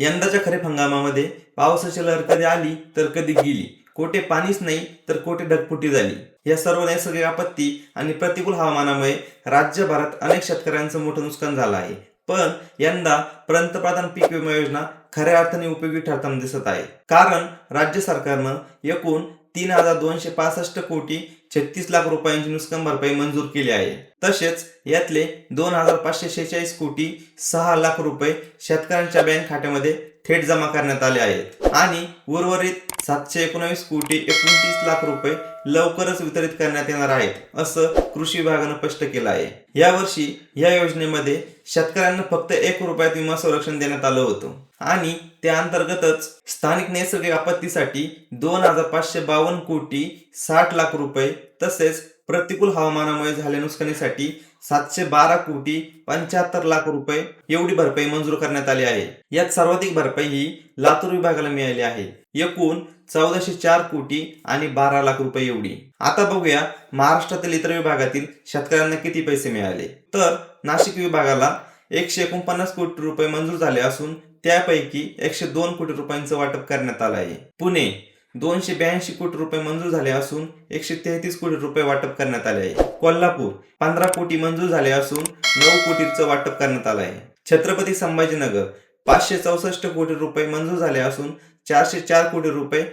यंदाच्या खरीप हंगामामध्ये पावसाची लहर कधी आली तर कधी गेली? कोठे पाणीच नाही तर कोठे ढगफुटी झाली? या सर्व नैसर्गिक आपत्ती आणि प्रतिकूल हवामानामुळे राज्यभरात अनेक शेतकऱ्यांचं मोठं नुकसान झालं आहे. पण यंदा पंतप्रधान पीक विमा योजना खऱ्या अर्थाने उपयोगी ठरताना दिसत आहे. कारण राज्य सरकारनं एकूण तीन हजार दोनशे पासष्ट कोटी छत्तीस लाख रुपयांची नुकसान भरपाई मंजूर केली आहे. तसेच यातले दोन हजार पाचशे शेहेचाळीस कोटी सहा लाख रुपये शेतकऱ्यांच्या बँक खात्यामध्ये थेट जमा करण्यात आले आहेत. आणि उर्वरित सातशे एकोणावीस कोटी एकोणतीस लाख रुपये लवकरच वितरित करण्यात येणार आहेत असं कृषी विभागानं स्पष्ट केलं आहे. यावर्षी या योजनेमध्ये शेतकऱ्यांना फक्त एक रुपयात विमा संरक्षण देण्यात आलं होतं. आणि त्या अंतर्गतच स्थानिक नैसर्गिक आपत्तीसाठी दोन हजार पाचशे बावन्न कोटी साठ लाख रुपये तसेच प्रतिकूल हवामानामुळे झालेल्या नुकसानीसाठी सातशे बारा कोटी पंच्याहत्तर लाख रुपये एवढी भरपाई मंजूर करण्यात आली आहे. यात सर्वाधिक भरपाई ही लातूर विभागाला मिळाली आहे. एकूण चौदाशे चार कोटी आणि बारा लाख रुपये एवढी. आता बघूया महाराष्ट्रातील इतर विभागातील शेतकऱ्यांना किती पैसे मिळाले. तर नाशिक विभागाला एकशे एकोणपन्नास कोटी रुपये मंजूर झाले असून त्यापैकी एकशे दोन कोटी रुपयांचं वाटप करण्यात आलं आहे. पुणे दोनशे ब्याऐंशी कोटी रुपये मंजूर झाले असून एकशे तेहतीस कोटी रुपये वाटप करण्यात आले आहे. कोल्हापूर पंधरा कोटी मंजूर झाले असून नऊ कोटीचं वाटप करण्यात आलं आहे. छत्रपती संभाजीनगर पाचशे चौसष्ट कोटी रुपये मंजूर झाले असून चारशे चार कोटी रुपये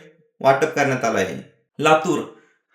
वाटप करण्यात आलं आहे. लातूर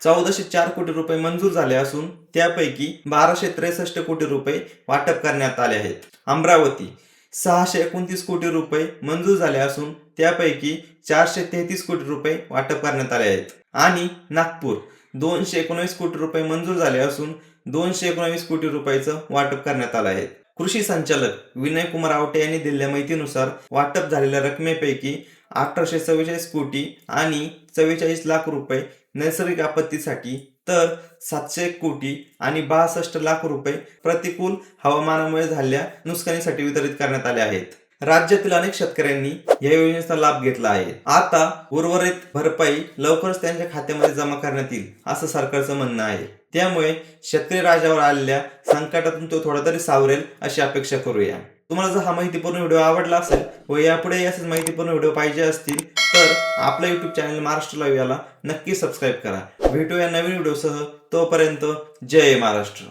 चौदाशे चार कोटी रुपये मंजूर झाले असून त्यापैकी बाराशे त्रेसष्ट कोटी रुपये वाटप करण्यात आले आहेत. अमरावती सहाशे एकोणतीस कोटी रुपये मंजूर झाले असून त्यापैकी चारशे तेहतीस कोटी रुपये वाटप करण्यात आले आहेत. आणि नागपूर दोनशे एकोणवीस कोटी रुपये मंजूर झाले असून दोनशे एकोणवीस कोटी रुपयाचं वाटप करण्यात आलं आहे. कृषी संचालक विनय कुमार आवटे यांनी दिलेल्या माहितीनुसार वाटप झालेल्या रकमेपैकी अठराशे चव्वेचाळीस कोटी आणि चव्वेचाळीस लाख रुपये नैसर्गिक आपत्तीसाठी तर सातशे कोटी आणि बासष्ट लाख रुपये प्रतिकूल हवामानामुळे झालेल्या नुकसानीसाठी वितरित करण्यात आले आहेत. राज्यातील अनेक शेतकऱ्यांनी या योजनेचा लाभ घेतला आहे. आता उर्वरित भरपाई लवकरच त्यांच्या खात्यामध्ये जमा करण्यात येईल असं सरकारचं म्हणणं आहे. त्यामुळे शेतकरी राजावर आलेल्या संकटातून तो थोडा तरी सावरेल अशी अपेक्षा करूया. तुम्हाला जर हा माहितीपूर्ण व्हिडिओ आवडला असेल व यापुढे असेच माहितीपूर्ण व्हिडिओ पाहिजे असतील तर आपला यूट्यूब चॅनल महाराष्ट्र लाईव्ह याला नक्की सबस्क्राईब करा. भेटूया नवीन व्हिडिओसह. तोपर्यंत जय महाराष्ट्र.